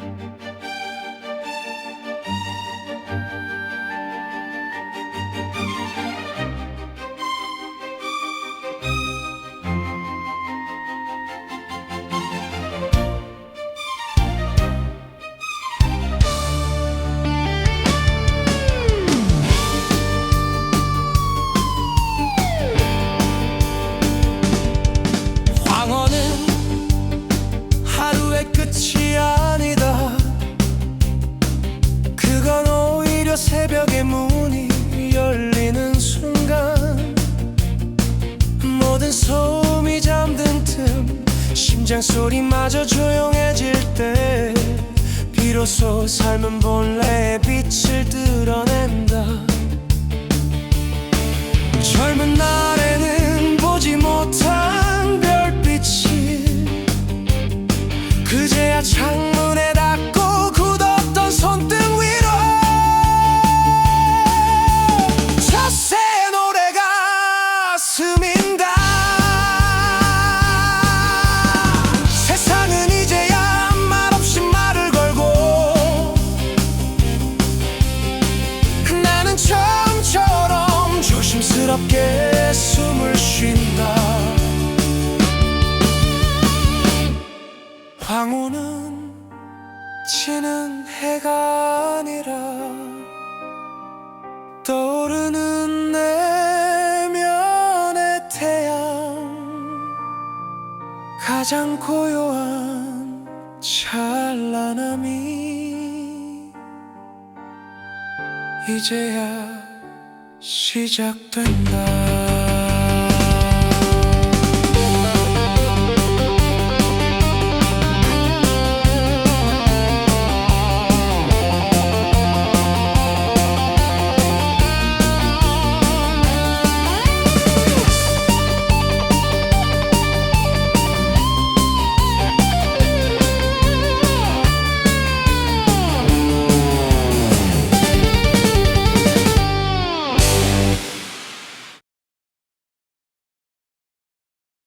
황 오히려 새벽의 문이 열리는 순간 모든 소음이 잠든 틈 심장 소리마저 조용해질 때 비로소 삶은 본래의 빛을 드러낸다. 젊은 날에는 보지 못한 별빛이 그제야 창 스민다 세상은 이제야 말없이 말을 걸고 나는 처음처럼 조심스럽게 숨을 쉰다. 황혼은 지는 해가 아니라 떠오르는 가장 고요한 찬란함이 이제야 시작된다.